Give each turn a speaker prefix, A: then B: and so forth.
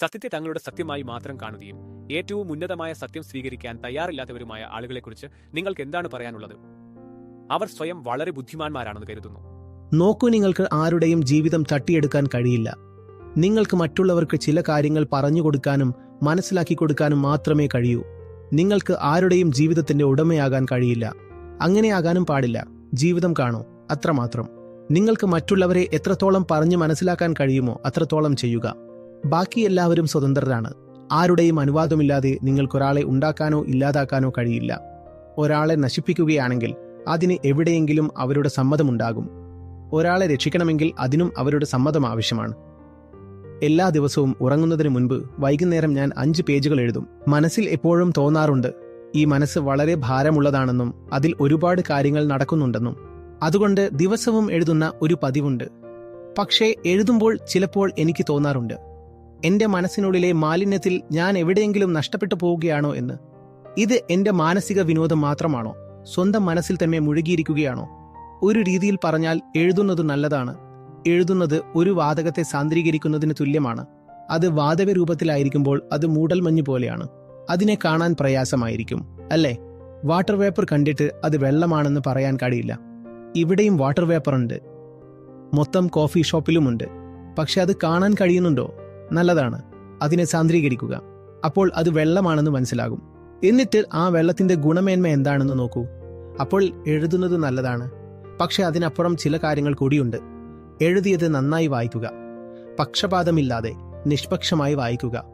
A: സത്യത്തെ തങ്ങളുടെ സത്യമായി മാത്രം കാണുകയും ഏറ്റവും ഉന്നതമായ സത്യം സ്വീകരിക്കാൻ തയ്യാറില്ലാത്തവരുമായ ആളുകളെക്കുറിച്ച് നിങ്ങൾക്ക് എന്താണ് പറയാനുള്ളത്? അവർ സ്വയം വളരെ ബുദ്ധിമാന്മാരാണെന്ന് കരുതുന്നു.
B: നോക്കൂ നിങ്ങൾക്ക് ആരുടെയും ജീവിതം തട്ടിയെടുക്കാൻ കഴിയില്ല. നിങ്ങൾക്ക് മറ്റുള്ളവർക്ക് ചില കാര്യങ്ങൾ പറഞ്ഞു കൊടുക്കാനും മനസ്സിലാക്കി കൊടുക്കാനും മാത്രമേ കഴിയൂ. നിങ്ങൾക്ക് ആരുടെയും ജീവിതത്തിന്റെ ഉടമയാകാൻ കഴിയില്ല. അങ്ങനെയാകാനും പാടില്ല. ജീവിതം കാണൂ അത്രമാത്രം. നിങ്ങൾക്ക് മറ്റുള്ളവരെ എത്രത്തോളം പറഞ്ഞു മനസ്സിലാക്കാൻ കഴിയുമോ അത്രത്തോളം ചെയ്യുക. ബാക്കി എല്ലാവരും സ്വതന്ത്രരാണ്. ആരുടെയും അനുവാദമില്ലാതെ നിങ്ങൾക്കൊരാളെ ഉണ്ടാക്കാനോ ഇല്ലാതാക്കാനോ കഴിയില്ല. ഒരാളെ നശിപ്പിക്കുകയാണെങ്കിൽ അതിന് എവിടെയെങ്കിലും അവരുടെ സമ്മതമുണ്ടാകും. ഒരാളെ രക്ഷിക്കണമെങ്കിൽ അതിനും അവരുടെ സമ്മതം ആവശ്യമാണ്. എല്ലാ ദിവസവും ഉറങ്ങുന്നതിന് മുൻപ് വൈകുന്നേരം ഞാൻ അഞ്ച് പേജുകൾ എഴുതും. മനസ്സിൽ എപ്പോഴും തോന്നാറുണ്ട് ഈ മനസ്സ് വളരെ ഭാരമുള്ളതാണെന്നും അതിൽ ഒരുപാട് കാര്യങ്ങൾ നടക്കുന്നുണ്ടെന്നും. അതുകൊണ്ട് ദിവസവും എഴുതുന്ന ഒരു പതിവുണ്ട്. പക്ഷേ എഴുതുമ്പോൾ ചിലപ്പോൾ എനിക്ക് തോന്നാറുണ്ട് എന്റെ മനസ്സിനുള്ളിലെ മാലിന്യത്തിൽ ഞാൻ എവിടെയെങ്കിലും നഷ്ടപ്പെട്ടു പോവുകയാണോ എന്ന്. ഇത് എന്റെ മാനസിക വിനോദം മാത്രമാണോ? സ്വന്തം മനസ്സിൽ തന്നെ മുഴുകിയിരിക്കുകയാണോ? ഒരു രീതിയിൽ പറഞ്ഞാൽ എഴുതുന്നത് നല്ലതാണ്. എഴുതുന്നത് ഒരു വാതകത്തെ സാന്ദ്രീകരിക്കുന്നതിന് തുല്യമാണ്. അത് വാതക രൂപത്തിലായിരിക്കുമ്പോൾ അത് മൂടൽമഞ്ഞ് പോലെയാണ്. അതിനെ കാണാൻ പ്രയാസമായിരിക്കും അല്ലേ? വാട്ടർ വേപ്പർ കണ്ടിട്ട് അത് വെള്ളമാണെന്ന് പറയാൻ കഴിയില്ല. ഇവിടെയും വാട്ടർ വേപ്പർ ഉണ്ട്. മൊത്തം കോഫി ഷോപ്പിലുമുണ്ട് പക്ഷെ അത് കാണാൻ കഴിയുന്നുണ്ടോ? നല്ലതാണ്. അതിനെ സാന്ദ്രീകരിക്കുക. അപ്പോൾ അത് വെള്ളമാണെന്ന് മനസ്സിലാകും. എന്നിട്ട് ആ വെള്ളത്തിന്റെ ഗുണമേന്മ എന്താണെന്ന് നോക്കൂ. അപ്പോൾ എഴുതുന്നത് നല്ലതാണ്. പക്ഷെ അതിനപ്പുറം ചില കാര്യങ്ങൾ കൂടിയുണ്ട്. എഴുതിയത് നന്നായി വായിക്കുക. പക്ഷപാതമില്ലാതെ നിഷ്പക്ഷമായി വായിക്കുക.